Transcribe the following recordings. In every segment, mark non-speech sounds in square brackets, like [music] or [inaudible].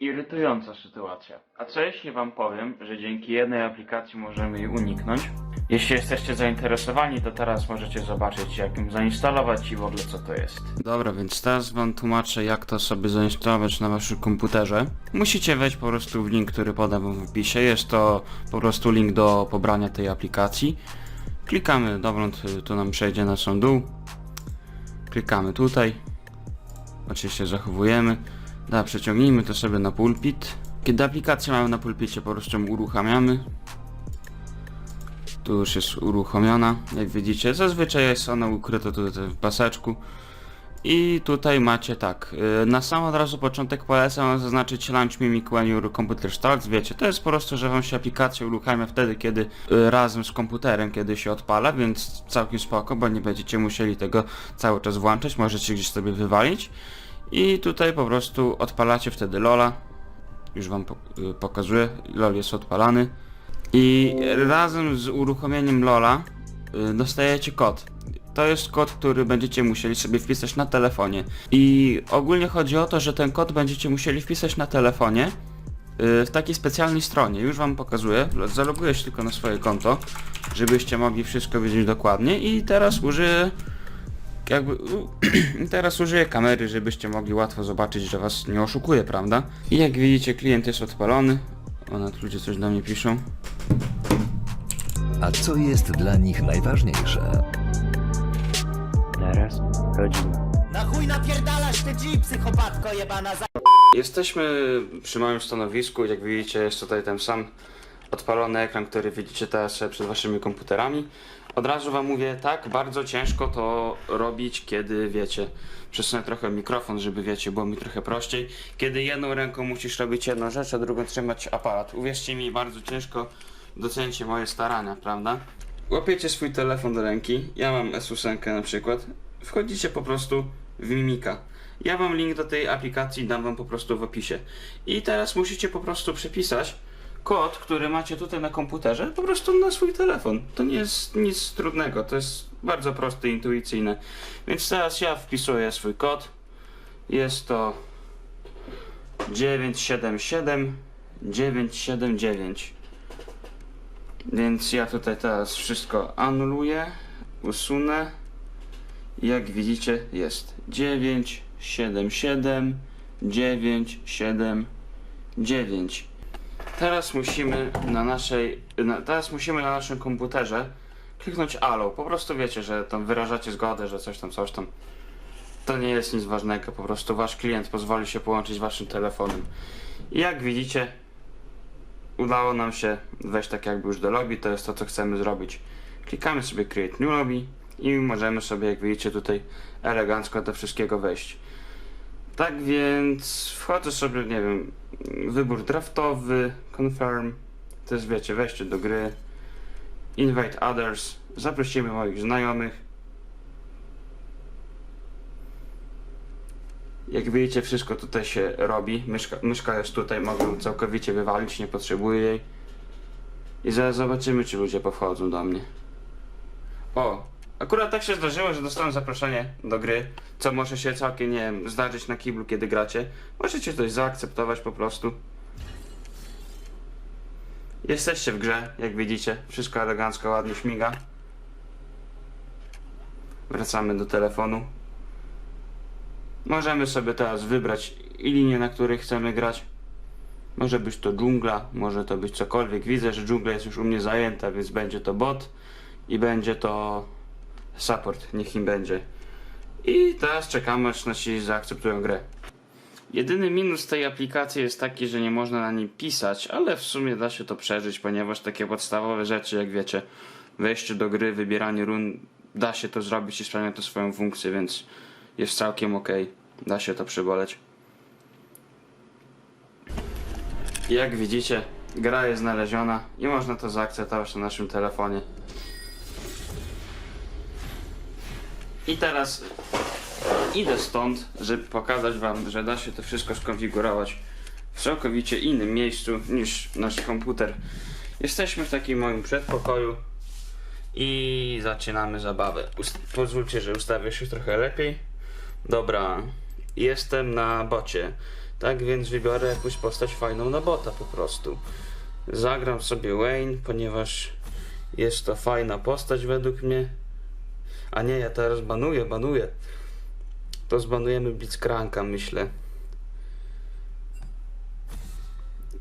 irytująca sytuacja. A co jeśli wam powiem, że dzięki jednej aplikacji możemy jej uniknąć? Jeśli jesteście zainteresowani, to teraz możecie zobaczyć jak ją zainstalować i w ogóle co to jest. Dobra, więc teraz wam tłumaczę jak to sobie zainstalować na waszym komputerze. Musicie wejść po prostu w link, który podam w opisie. Jest to po prostu link do pobrania tej aplikacji. Klikamy dowoląd, y, to nam przejdzie na sam dół. Klikamy tutaj. Oczywiście zachowujemy. Da, przeciągnijmy to sobie na pulpit. Kiedy aplikację mamy na pulpicie, po prostu ją uruchamiamy. Tu już jest uruchomiona, jak widzicie. Zazwyczaj jest ona ukryta tutaj w paseczku. I tutaj macie tak, yy, na sam od razu początek polecam zaznaczyć Launch Mimic when your computer starts, wiecie, to jest po prostu, że wam się aplikacja uruchamia wtedy, kiedy yy, razem z komputerem, kiedy się odpala, więc całkiem spoko, bo nie będziecie musieli tego cały czas włączać, możecie gdzieś sobie wywalić. I tutaj po prostu odpalacie wtedy Lola. Już wam y, pokazuję. LOL jest odpalany. I razem z uruchomieniem Lola y, dostajecie kod. To jest kod, który będziecie musieli sobie wpisać na telefonie. I ogólnie chodzi o to, że ten kod będziecie musieli wpisać na telefonie y, w takiej specjalnej stronie. Już wam pokazuję. Zaloguję się tylko na swoje konto, żebyście mogli wszystko wiedzieć dokładnie. I teraz użyję jakby u- [clears throat] teraz użyję kamery, żebyście mogli łatwo zobaczyć, że was nie oszukuje, prawda? I jak widzicie, klient jest odpalony. O, nawet ludzie coś do mnie piszą. A co jest dla nich najważniejsze? Teraz rodzina. Na chuj napierdalasz ty G, psychopatko jebana za... Jesteśmy przy moim stanowisku, jak widzicie jest tutaj ten sam odpalony ekran, który widzicie teraz przed waszymi komputerami. Od razu wam mówię, tak, bardzo ciężko to robić, kiedy wiecie, przesunę trochę mikrofon, żeby wiecie, było mi trochę prościej. Kiedy jedną ręką musisz robić jedną rzecz, a drugą trzymać aparat. Uwierzcie mi, bardzo ciężko docenicie moje starania, prawda? Łapiecie swój telefon do ręki, ja mam S8 na przykład, wchodzicie po prostu w Mimika. Ja wam link do tej aplikacji dam wam po prostu w opisie. I teraz musicie po prostu przepisać kod, który macie tutaj na komputerze, po prostu na swój telefon. To nie jest nic trudnego, to jest bardzo proste, intuicyjne. Więc teraz ja wpisuję swój kod. Jest to 977 979. Więc ja tutaj teraz wszystko anuluję, usunę. Jak widzicie jest 9, 7, 7, 9, 7, 9. Teraz musimy na naszej, na, teraz musimy na naszym komputerze kliknąć allow. Po prostu wiecie, że tam wyrażacie zgodę, że coś tam, coś tam. To nie jest nic ważnego, po prostu wasz klient pozwoli się połączyć waszym telefonem. I jak widzicie, udało nam się wejść tak jakby już do lobby, to jest to co chcemy zrobić. Klikamy sobie create new lobby i możemy sobie jak widzicie tutaj elegancko do wszystkiego wejść. Tak więc wchodzę sobie, nie wiem, wybór draftowy, confirm, to jest wiecie, wejście do gry, invite others, zaprosimy moich znajomych. Jak widzicie, wszystko tutaj się robi. Myszka, myszka jest tutaj, mogę całkowicie wywalić, nie potrzebuję jej. I zaraz zobaczymy, czy ludzie powchodzą do mnie. O, akurat tak się zdarzyło, że dostałem zaproszenie do gry, co może się całkiem, nie wiem, zdarzyć na kiblu, kiedy gracie. Możecie coś zaakceptować po prostu. Jesteście w grze, jak widzicie. Wszystko elegancko, ładnie śmiga. Wracamy do telefonu. Możemy sobie teraz wybrać i na której chcemy grać. Może być to dżungla, może to być cokolwiek. Widzę, że dżungla jest już u mnie zajęta, więc będzie to bot i będzie to support, niech im będzie. I teraz czekamy, aż nasi zaakceptują grę. Jedyny minus tej aplikacji jest taki, że nie można na nim pisać, ale w sumie da się to przeżyć, ponieważ takie podstawowe rzeczy, jak wiecie, wejście do gry, wybieranie run, da się to zrobić i spełnia to swoją funkcję, więc jest całkiem ok. Da się to przyboleć. Jak widzicie, gra jest znaleziona i można to zaakceptować na naszym telefonie. I teraz idę stąd, żeby pokazać wam, że da się to wszystko skonfigurować w całkowicie innym miejscu niż nasz komputer. Jesteśmy w takim moim przedpokoju i zaczynamy zabawę. Ust- pozwólcie, że ustawię się trochę lepiej. Dobra, jestem na bocie. Tak więc wybiorę jakąś postać fajną na bota po prostu. Zagram sobie Wayne, ponieważ jest to fajna postać według mnie. A nie, ja teraz banuję, banuję. To zbanujemy Blitzcranka, myślę.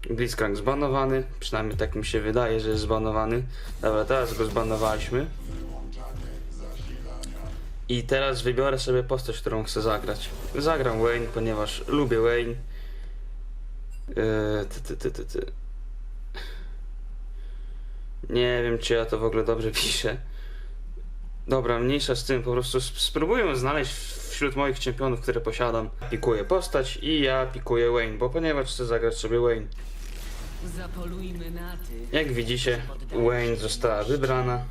Blitzcrank zbanowany, przynajmniej tak mi się wydaje, że jest zbanowany. Dobra, teraz go zbanowaliśmy. I teraz wybiorę sobie postać, którą chcę zagrać. Zagram Wayne, ponieważ lubię Wayne. Yy, ty, ty, ty, ty, ty. Nie wiem, czy ja to w ogóle dobrze [laughs] piszę. Dobra, mniejsza z tym, po prostu sp- spróbuję znaleźć wśród moich czempionów, które posiadam. Pikuję postać i ja pikuję Wayne, bo ponieważ chcę zagrać sobie Wayne. Jak widzicie, Wayne została wybrana.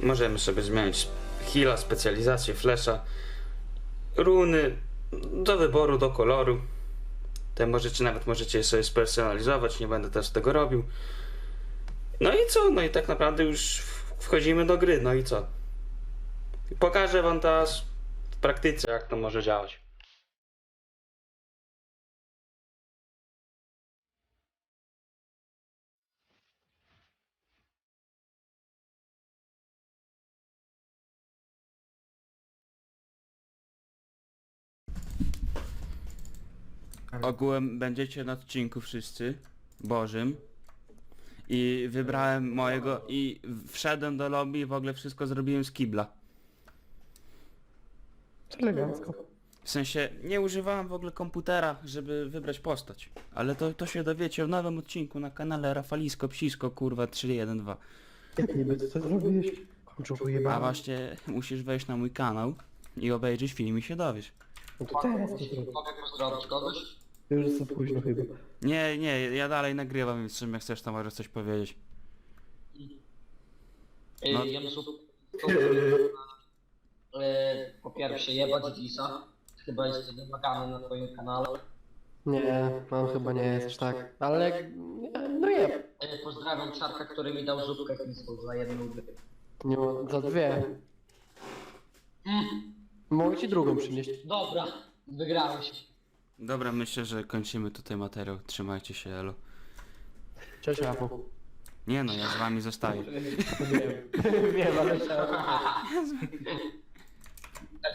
Możemy sobie zmienić heala, specjalizację, flesza, runy do wyboru, do koloru. Te możecie, nawet możecie je sobie spersonalizować, nie będę też tego robił. No i co? No i tak naprawdę już wchodzimy do gry, no i co? Pokażę wam teraz w praktyce, jak to może działać. Ogółem będziecie na odcinku wszyscy, Bożym. I wybrałem mojego i wszedłem do lobby i w ogóle wszystko zrobiłem z kibla. Elegancko. W sensie nie używałem w ogóle komputera, żeby wybrać postać. Ale to, to się dowiecie w nowym odcinku na kanale Rafalisko Psisko kurwa 312. Jak niby ty to zrobiłeś? A jebana. właśnie musisz wejść na mój kanał i obejrzeć film i się dowiesz. No to teraz to zrobię. Kogoś? Już za późno chyba. Nie, nie, ja dalej nagrywam, więc czym jak chcesz to możesz coś powiedzieć. Yy, No. Jamsu, yy, po pierwsze jebać Disa. Chyba jest wymagany na twoim kanale. Nie, no chyba nie jest aż tak. Ale nie, no je. Yy, pozdrawiam Czarka, który mi dał zupkę chińską za jedną grę. Nie za dwie. Mm, Mogę ci drugą przynieść. dobra, wygrałeś. Dobra, myślę, że kończymy tutaj materiał. Trzymajcie się, elo. Cześć Rafał. Nie no, ja z wami zostaję. [laughs] Wiem, wiem, ale trzeba. [laughs]